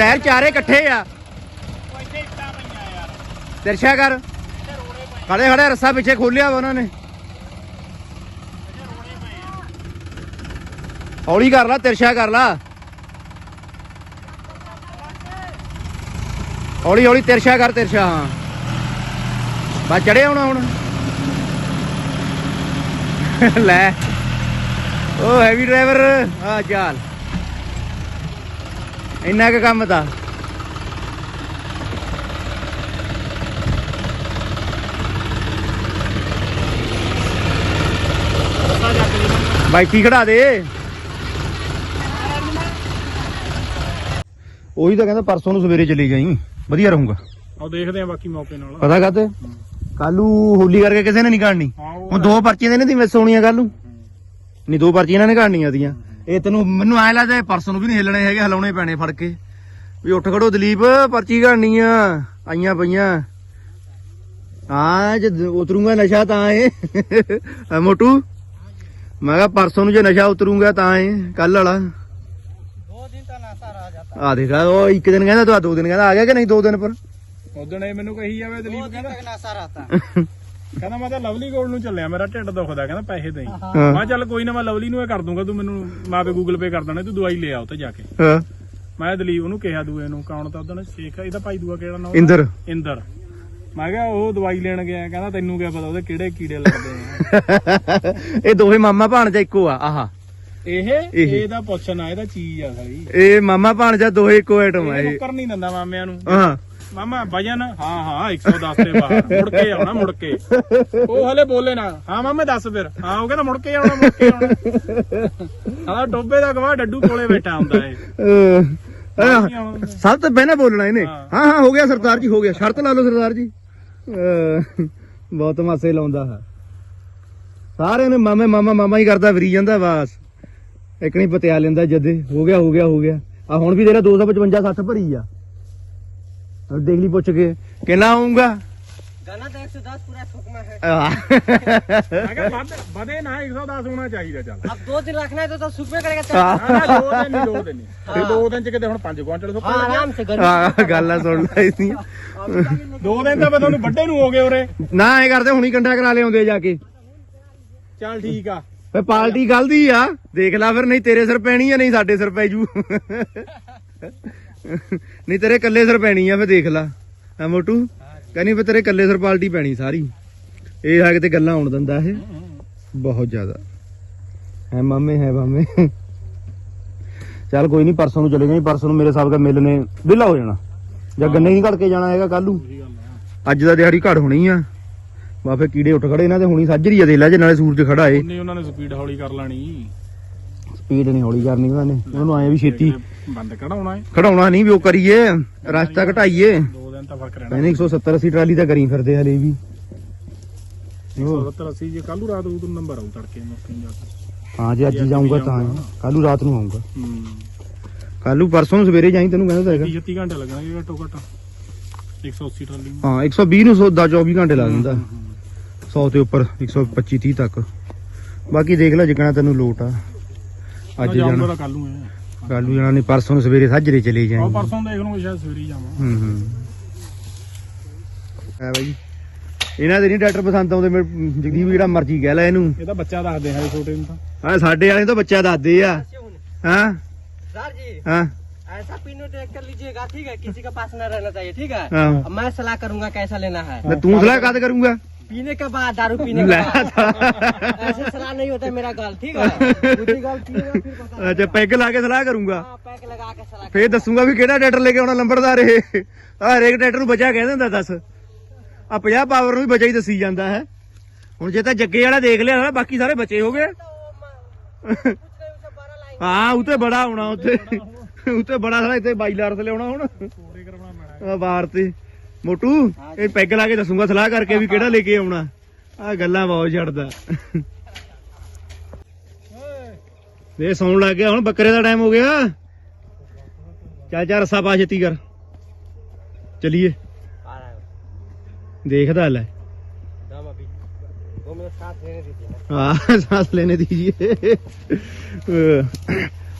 ਟਾਇਰ ਚਾਰੇ ਇਕੱਠੇ ਆ। ਤਿਰਛਾ ਕਰ। ਖੜੇ ਖੜੇ, ਰੱਸਾ ਪਿੱਛੇ ਖੋਲਿਆ ਵਾ ਉਹਨਾਂ ਨੇ। ਹੌਲੀ ਕਰ ਲਾ ਤਿਰਛਾ ਕਰ ਲਾ। ਹੌਲੀ ਹੌਲੀ ਤਿਰਛਾ ਕਰ ਤਿਰਛਾ ਹਾਂ। ਬਸ ਚੜਿਆ ਹੋਣਾ ਹੁਣ। ਲੈ। ਉਹ ਹੈਵੀ ਡਰਾਈਵਰ ਆ ਚਾਲ ਇੰਨਾ ਕੁ ਕੰਮ ਤਾਂ। ਬਾਈਕੀ ਖੜਾ ਦੇ? ਉਹੀ ਤਾਂ ਕਹਿੰਦਾ ਪਰਸੋਂ ਨੂੰ ਸਵੇਰੇ ਚਲੀ ਜਾਈ। ਵਧੀਆ ਰਹੂੰਗਾ। ਉਹ ਦੇਖਦੇ ਆ ਬਾਕੀ ਮੌਕੇ ਨਾਲ। ਪਤਾ ਕਾਤੇ ਕੱਲੂ ਹੋਲੀ ਕਰਕੇ ਕਿਸੇ ਨੇ ਨਹੀਂ ਉਹ ਹੁਣ ਦੋ ਪਰਚੀਆਂ ਦੇ ਨੇ ਦੀ ਮਿਸ ਹੋਣੀਆਂ ਕੱਲੂ। ਨਹੀਂ ਦੋ ਪਰਚੀਆਂ ਇਹਨਾਂ ਨੇ ਕਾੜਨੀਆਂ ਦੀਆਂ ਇਹ ਤੈਨੂੰ ਮੈਨੂੰ ਐ ਲੱਗਦਾ ਇਹ ਨੂੰ ਵੀ ਨਹੀਂ ਹਿੱਲਣੇ ਹੈਗੇ ਹਲਾਉਣੇ ਪੈਣੇ ਫੜ ਕੇ। ਵੀ ਉੱਠ ਖੜੋ ਦਲੀਪ ਪਰਚੀ ਘੜਨੀ ਆ ਆਈਆਂ ਪਈਆਂ। ਹਾਂ ਜੇ ਉਤਰੂਗਾ ਨਸ਼ਾ ਤਾਂ ਏ ਮੋਟੂ ਮੈਂ ਕਿਹਾ ਪਰਸੋਂ ਨੂੰ ਜੇ ਨਸ਼ਾ ਉਤਰੂਗਾ ਤਾਂ ਏ ਕੱਲ ਵਾਲਾ। ਦੋ ਦਿਨ ਤਾਂ ਨਸ਼ਾ ਰਹਾ ਜਾਂਦਾ। ਆ ਦੇਖਾ ਉਹ ਇੱਕ ਦਿਨ ਕਹਿੰਦਾ ਤੂੰ ਦੋ ਦਿਨ ਕਹਿੰਦਾ ਆ ਗਿਆ ਕਿ ਨਹੀਂ ਦੋ ਦਿਨ ਪਰ? ਉਦੋਂ ਇਹ ਮੈਨੂੰ ਕਹੀ ਜਾਵੇ ਦਲੀਪ ਕਹਿੰਦਾ। ਨਸ਼ਾ ਰਹਾਤਾ ਕਹਿੰਦਾ ਮੈਂ ਤਾਂ ਲਵਲੀ ਕੋਲ ਨੂੰ ਚੱਲਿਆ ਮੇਰਾ ਢਿੱਡ ਦੁਖਦਾ ਕਹਿੰਦਾ ਪੈਸੇ ਦੇਈ। ਮੈਂ ਕਿਹਾ ਚੱਲ ਕੋਈ ਨਾ ਮੈਂ ਲਵਲੀ ਨੂੰ ਇਹ ਕਰ ਦੂੰਗਾ ਤੂੰ ਮੈਨੂੰ ਮਾਪੇ ਗੂਗਲ ਪੇ ਕਰ ਦੇਣਾ ਤੂੰ ਦਵਾਈ ਲੈ ਆ ਉੱਥੇ ਜਾ ਕੇ। ਹਾਂ। ਮੈਂ ਦਲੀਪ ਉਹਨੂੰ ਕਿਹਾ ਦੂਏ ਨੂੰ ਕੌਣ ਤਾਂ ਉਦੋਂ ਸ਼ੇਖ ਇਹਦਾ ਭਾਈ ਦੂਆ ਕਿਹੜਾ ਨਾਮ ਇੰਦਰ। ਇੰਦਰ। ਮੈਂ ਕਿਹਾ ਉਹ ਦਵਾਈ ਲੈਣ ਗਿਆ ਕਹਿੰਦਾ ਤੈਨੂੰ ਕਿਆ ਪਤਾ ਉਹਦੇ ਕਿਹੜੇ ਕੀੜੇ ਲੱਗਦੇ ਆ। ਇਹ ਦੋਵੇਂ ਮਾਮਾ ਭਾਣਜਾ ਇੱਕੋ ਆ ਆਹਾ। ਇਹ? ਇਹ। ਇਹਦਾ ਪੁੱਛਣਾ ਇਹਦਾ ਚੀਜ਼ ਆ ਸਾਰੀ। ਇਹ ਮਾਮਾ ਭਾਣਜਾ ਦੋਵੇਂ ਇੱਕੋ ਆਈਟਮ ਆ ਇਹ ਇਹ। ਮੁੱਕਰ ਨਹੀਂ ਦਿੰਦਾ ਮਾਮਿਆਂ ਨੂੰ। ਹਾਂ। ਮਾਮਾ ਵਜਨ ਹਾਂ ਹਾਂ 110 ਤੇ ਬਾਹਰ। ਮੁੜ ਕੇ ਆਉਣਾ ਮੁੜ ਕੇ। ਉਹ ਹਲੇ ਬੋਲੇ ਨਾ। ਹਾਂ ਮਾਮੇ ਦੱਸ ਫਿਰ। ਹਾਂ ਉਹ ਕਹਿੰਦਾ ਮੁੜ ਕੇ ਆਉਣਾ ਮੁੜ ਕੇ ਆਉਣਾ। ਹਾਂ ਟੋਬੇ ਦਾ ਗਵਾਹ ਡੱਡੂ ਕੋਲੇ ਬੈਠਾ ਹੁੰਦਾ ਏ ਅਹ, ਸਭ ਤੋਂ ਪਹਿਲਾਂ ਬੋਲਣਾ ਇਹਨੇ। ਹਾਂ। ਹਾਂ ਹਾਂ ਹੋ ਗਿਆ ਸਰਦਾਰ ਜੀ ਹੋ ਗਿਆ। ਸ਼ਰਤ ਲਾ ਲਓ ਸਰਦਾਰ ਜੀ। ਅਹ, ਬਹੁਤ ਮਾਸੇ ਲਾਉਂਦਾ ਹੈ। ਸਾਰਿਆਂ ਨੇ ਮਾਮੇ ਮਾਮਾ ਮਾਮਾ ਹੀ ਕਰਦਾ ਫਰੀ ਜਾਂਦਾ ਬਸ। ਇੱਕ ਨਹੀਂ ਪਤਿਆ ਲੈਂਦਾ ਜਦੇ। ਹੋ ਗਿਆ ਹੋ ਗਿਆ ਹੋ ਗਿਆ। ਆ ਹੁਣ ਵੀ ਤੇਰਾ 255 60 ਭਰੀ ਆ। ਹੁਣ ਦੇਖ ਲਈ ਪੁੱਛ ਕੇ ਕਿੰਨਾ ਆਉਂਗਾ गाना तो एक सौ दस पूरा थूक में है ਮੈਂ ਕਿਹਾ ਵੱਧ ਵਧੇ ਨਾ 110 ਹੋਣਾ ਚਾਹੀਦਾ ਚੱਲ अब दो दिन रखना है तो तो सूखने करेगा तो ਨਾ ਨਾ ਦੋ ਦਿਨ ਨਹੀਂ ਦੋ ਦਿਨ ਨਹੀਂ ਤੇ ਦੋ ਦਿਨ ਚ ਕਿਤੇ ਹੁਣ 5 ਕੁਆਂਟਲ ਸੁੱਕਣ हाँ ਲੱਗਿਆ आराम से गर्मी ਆ ਗੱਲਾਂ ਸੁਣ ਲੈ ਇਸੀ ਦੋ ਦਿਨ ਤਾਂ ਮੈਂ ਤੁਹਾਨੂੰ ਵੱਡੇ ਨੂੰ ਹੋ ਗਏ ਉਰੇ ਨਾ ਐ ਕਰਦੇ ਹੁਣੀ ਕੰਡਾ ਕਰਾ ਲਿਆਉਂਦੇ ਜਾ ਕੇ ਚੱਲ ਠੀਕ ਆ ਫੇ ਪਾਰਟੀ ਕੱਲ ਦੀ ਆ ਦੇਖ ਲੈ ਫਿਰ ਨਹੀਂ ਤੇਰੇ ਸਿਰ ਪੈਣੀ ਆ ਨਹੀਂ ਸਾਡੇ ਸਿਰ ਪੈ ਜੂ ਨਹੀਂ ਤੇਰੇ ਕੱਲੇ ਸਿਰ ਪੈਣੀ ਆ ਫੇ ਦੇਖ ਲੈ। ਆ ਮੋਟੂ? ਕਹਿੰਦੀ ਫੇ ਤੇਰੇ ਕੱਲੇ ਸਿਰ ਪਾਰਟੀ ਪੈਣੀ ਸਾਰੀ। ਇਹ ਆ ਕਿਤੇ ਗੱਲਾਂ ਆਉਣ ਦਿੰਦਾ ਇਹ। ਬਹੁਤ ਜ਼ਿਆਦਾ। ਹੈ ਮਾਮੇ ਹੈ ਮਾਮੇ। ਚੱਲ ਕੋਈ ਨਹੀਂ ਪਰਸੋਂ ਨੂੰ ਚਲੇ ਜਾਈਂ। ਪਰਸੋਂ ਨੂੰ ਮੇਰੇ ਸਾਹਿਬ ਦਾ ਮਿਲ ਨੇ ਵਿਲਾ ਹੋ ਜਾਣਾ। ਜਾਂ ਗੰਨੇ ਨਹੀਂ ਘੜ ਕੇ ਜਾਣਾ ਹੈਗਾ ਕੱਲ ਨੂੰ। ਅੱਜ ਦਾ ਦਿਹਾੜੀ ਘੜ ਹੋਣੀ ਆ। ਬਾ ਫੇ ਕੀੜੇ ਉੱਠ ਖੜੇ ਇਹਨਾਂ ਦੇ ਹੁਣੀ ਸਾਜਰੀ ਆ ਦੇ ਲੈ ਜੇ ਨਾਲੇ ਸੂਰਜ ਖੜਾ ਏ। ਉਹਨੇ ਉਹਨਾਂ ਨੇ ਸਪੀਡ ਹੌਲੀ ਕਰ ਲੈਣੀ। ਸਪੀਡ ਨਹੀਂ ਹੌਲੀ ਕਰਨੀ ਉਹਨਾਂ ਨੇ। ਉਹਨੂੰ ਆਏ ਵੀ ਛੇਤੀ ਬੰਦ ਕਢਾਉਣਾ ਹੈ। ਖੜਾਉਣਾ ਨਹੀਂ ਵੀ ਉਹ ਕਰੀਏ ਰਸਤਾ ਘਟਾਈਏ। ਦੋ ਦਿਨ ਤਾਂ ਫ਼ਰਕ ਰਹਿਣਾ। ਕਹਿੰਦੇ 170 80 ਟਰਾਲੀ ਤਾਂ ਕਰੀ ਫਿਰਦੇ ਹਲੇ ਵੀ। 170 80 ਜੇ ਕੱਲੂ ਰਾਤ ਨੂੰ ਨੰਬਰ ਆਉ ਤੜਕੇ ਮੱਕੀ ਜਾ ਕੇ। ਹਾਂ ਜੇ ਅੱਜ ਅੱਜ ਵੀ ਜਾਊਂਗਾ ਤਾਂ ਜਾਊਂਗਾ। ਕੱਲ ਨੂੰ। ਰਾਤ ਨੂੰ ਆਊਂਗਾ। ਹੂੰ। ਕੱਲ ਨੂੰ ਪਰਸੋਂ ਨੂੰ ਸਵੇਰੇ ਜਾਈ ਤੈਨੂੰ ਕਹਿੰਦਾ ਤਾਂ ਹੈਗਾ। 36 ਘੰਟੇ ਲੱਗਣਗੇ ਘੱਟੋ ਘੱਟ। 180 ਟਰਾਲੀ ਨੂੰ। ਹਾਂ 120 ਨੂੰ 100 24 ਘੰਟੇ ਲਾ ਦਿੰਦਾ। 100 ਤੇ ਉੱਪਰ 125 30 ਤੱਕ। ਬਾਕੀ ਦੇਖ ਲੈ ਜਿਕਣਾ ਤੈਨੂੰ ਲੋਟ ਆ। ਅੱਜ ਜਾਊਂਗਾ ਜਾਣਾ ਤਾਂ ਕੱਲ ਹੈ ਕੱਲ ਨੂੰ ਜਾਣਾ ਨਹੀਂ ਪਰਸੋਂ ਨੂੰ ਸਵੇਰੇ ਸਾਜਰੇ ਚਲੇ ਉਹ ਜਾਈਂ ਪਰਸੋਂ ਦੇਖ ਲਵਾਂਗੇ ਸ਼ਾਇਦ ਸਵੇਰੇ ਹੀ ਜਾਵਾਂ ਹੂੰ ਹੂੰ ਹੈ ਬਾਈ ਇਹਨਾਂ ਦੇ ਨਹੀਂ ਡਾਕਟਰ ਪਸੰਦ ਆਉਂਦੇ ਮੇਰੇ ਜਗਦੀਪ ਜਿਹੜਾ ਮਰਜੀ ਕਹਿ ਲੈ ਇਹਨੂੰ ਇਹ ਤਾਂ ਬੱਚਾ ਦੱਸਦੇ ਹਾਂ ਛੋਟੇ ਨੂੰ ਤਾਂ ਆ ਸਾਡੇ ਵਾਲੇ ਤਾਂ ਬੱਚਾ ਦੱਸਦੇ ਆ ਹਾਂ सर जी ਹਾਂ ऐसा पीनो टेक कर लीजिएगा ठीक है किसी के पास न रहना चाहिए ठीक है ਹਾਂ अब मैं सलाह करूंगा कैसा लेना है ਮੈਂ ਤੂੰ ਸਲਾਹ ਕਦ ਕਰੂੰਗਾ पीने के बाद दारू पीने के ਲੈ बाद ऐसे सलाह नहीं होता है मेरा गाल ठीक है दूसरी गाल पिएगा फिर पता ਅੱਛਾ ਪੈਗ ਲਾ ਕੇ ਸਲਾਹ ਕਰੂੰਗਾ हाँ पैक लगा के सलाह ਫੇਰ ਦੱਸੂਗਾ ਵੀ ਕਿਹੜਾ ਡਾਕਟਰ ਲੈ ਕੇ ਆਉਣਾ ਲੰਬੜਦਾਰ ਇਹ ਆ ਹਰੇਕ ਡਾਕਟਰ ਨੂੰ ਬਚਾ ਕਹਿ ਦਿੰਦਾ ਦੱਸ ਆ 50 ਪਾਵਰ ਨੂੰ ਵੀ ਬਚਾ ਹੀ ਦੱਸੀ ਜਾਂਦਾ ਹੈ ਹੁਣ ਜੇ ਤਾਂ ਜੱਗੇ ਵਾਲਾ ਦੇਖ ਲਿਆ ਨਾ ਬਾਕੀ ਸਾਰੇ ਬਚੇ ਹੋ ਗਏ ਹਾਂ ਉਤੇ ਬੜਾ ਹੋਣਾ ਉੱਤੇ ਉਤੇ ਬੜਾ ਸਾਰਾ ਇੱਥੇ ਬਾਈਲਰ ਤੇ ਲਿਆਉਣਾ ਹੁਣ ਪੂਰੇ ਕਰਵਾਉਣਾ ਪੈਣਾ ਆ ਬਾਹਰ ਤੇ ਮੋਟੂ ਇਹ ਪੈਗ ਲਾ ਕੇ ਦੱਸੂਗਾ ਸਲਾਹ ਕਰਕੇ ਵੀ ਕਿਹੜਾ ਲੈ ਕੇ ਆਉਣਾ। ਆ ਗੱਲਾਂ ਬਹੁਤ ਛੱਡਦਾ। ਵੇ ਸੌਣ ਲੱਗ ਗਿਆ ਹੁਣ ਬੱਕਰੇ ਦਾ ਟਾਈਮ ਹੋ ਗਿਆ। ਚੱਲ ਚੱਲ ਰਸਾ ਪਾ ਛੇਤੀ ਕਰ। ਚਲੀਏ। ਦੇਖਦਾ ਲੈ। ਹਾਂ ਸਾਥ ਲੈਣੇ ਜੀ।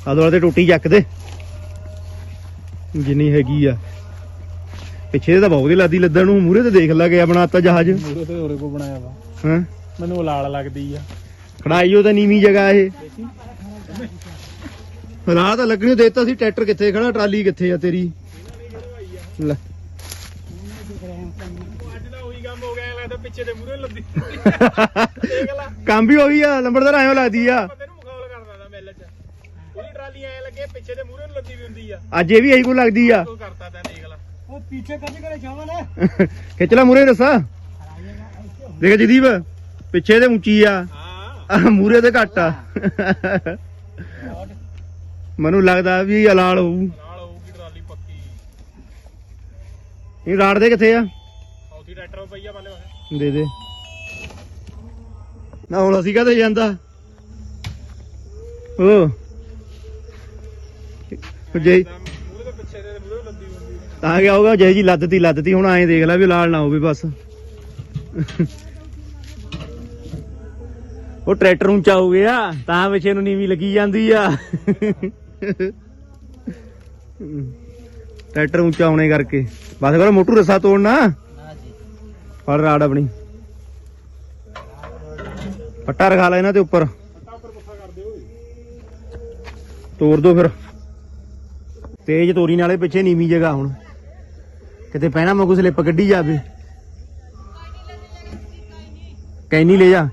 ਆਦੋਲਾ ਤੇ ਟੋਟੀ ਚੱਕ ਦੇ। ਜਿੰਨੀ ਹੈਗੀ ਆ। ਪਿੱਛੇ ਤਾਂ ਬਹੁਤ ਹੀ ਲਾਦੀ ਲੱਦਣ ਨੂੰ। ਮੂਰੇ ਤੇ ਦੇਖ ਲਾ ਗਿਆ ਬਣਾਤਾ ਜਹਾਜ਼। ਮੂਰੇ ਤੇ ਹੋਰੇ ਕੋ ਬਣਾਇਆ ਵਾ। ਹਾਂ? ਮੈਨੂੰ ਲਾਲ ਲੱਗਦੀ ਆ। ਖੜਾਈਓ ਤਾਂ ਨੀਵੀਂ ਜਗ੍ਹਾ ਇਹ। ਰਾਹ ਤਾਂ ਲੱਗਣੀ ਦੇਤਾ ਸੀ ਟਰੈਕਟਰ ਕਿੱਥੇ ਖੜਾ ਟਰਾਲੀ ਕਿੱਥੇ ਆ ਤੇਰੀ? ਲੈ। ਉਹੀ ਕੰਮ ਹੋ ਗਿਆ ਲੱਗਦਾ ਪਿੱਛੇ ਦੇ ਮੂਰੇ ਲੱਦੀ ਦੇਖ ਲਾ ਕੰਮ ਵੀ ਉਹੀ ਆ ਲੰਬੜਦਾਰ ਐਂ ਲੱਗਦੀ ਆ। ਬੰਦੇ ਨੂੰ ਮਖੌਲ ਕਰਦਾ ਦਾ ਮਿਲ ਚ। ਉਹਦੀ ਟਰਾਲੀ ਐ ਲੱਗੇ ਪਿੱਛੇ ਦੇ ਮੂਰੇ ਨੂੰ ਲੱਦੀ ਵੀ ਹੁੰਦੀ ਆ। ਅੱਜ ਇਹ ਵੀ ਇਹੀ ਕੋ ਲੱਗਦੀ ਆ। ਉਹ ਕਰਤਾ ਤੈਂ ਦੇਖ ਖਿੱਚ ਲੈ ਮੂਰੇ ਰਸਾ। ਦੇਖ ਜਦੀਪ ਪਿੱਛੇ ਤੇ ਉੱਚੀ ਆ। ਮੂਰੇ ਤੇ ਘੱਟ ਆ। ਮੈਨੂੰ ਲੱਗਦਾ ਵੀ ਹਲਾਲ ਹੋਊ। ਇਹ ਰਾੜ ਦੇ ਕਿੱਥੇ ਆ? ਔਥੀ ਟਰੈਕਟਰ ਪਈ ਆ ਬਾਲੇ ਪਾਸੇ। ਦੇ ਦੇ। ਨਾ ਹੁਣ ਅਸੀਂ ਕਦੇ ਜਾਂਦਾ। ਓ। ਜੇ ਤਾਂ ਕਿਆ ਹੋਗਾ ਜੈ ਜੀ ਲੱਦਤੀ ਲੱਦਤੀ ਹੁਣ ਐਂ ਦੇਖ ਲੈ ਵੀ ਲਾਲ ਨਾ ਹੋਵੇ ਬਸ। ਉਹ ਟਰੈਕਟਰ ਉੱਚਾ ਹੋ ਗਿਆ, ਤਾਂ ਪਿੱਛੇ ਨੂੰ ਨੀਵੀਂ ਲੱਗੀ ਜਾਂਦੀ ਆ। ਟਰੈਕਟਰ ਉੱਚਾ ਹੋਣੇ ਕਰਕੇ। ਬਸ ਕਰੋ, ਮੋਟੂ ਰਸਾ ਤੋੜਨਾ। ਫੜ ਰਾੜ ਆਪਣੀ। ਪੱਟਾ ਰਖਾ ਲੈ ਇਹਨਾਂ ਦੇ ਉੱਪਰ। ਤੋੜ ਦੋ ਫਿਰ। ਤੇਜ਼ ਤੋਰੀ ਨਾਲੇ ਪਿੱਛੇ ਨੀਵੀਂ ਜਗ੍ਹਾ ਹੁਣ। ਕਿਤੇ ਪਹਿਣਾ ਮੈਂ ਕੋਈ ਸਲਿੱਪ ਕੱਢੀ ਜਾਵੇ। ਕੈਨੀ ਲੈ ਜਾ।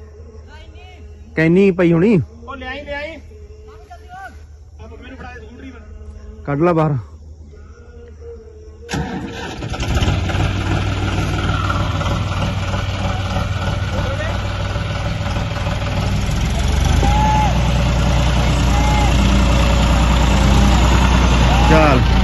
ਕੈਨੀ ਪਈ ਹੋਣੀ। ਉਹ ਲਿਆਈ ਲਿਆਈ। ਆ ਮੰਮੀ ਨੂੰ ਫੜਾ ਦੇ ਮੈਂ ਕੱਢ ਲਾ ਬਾਹਰ। ਚਾਲ।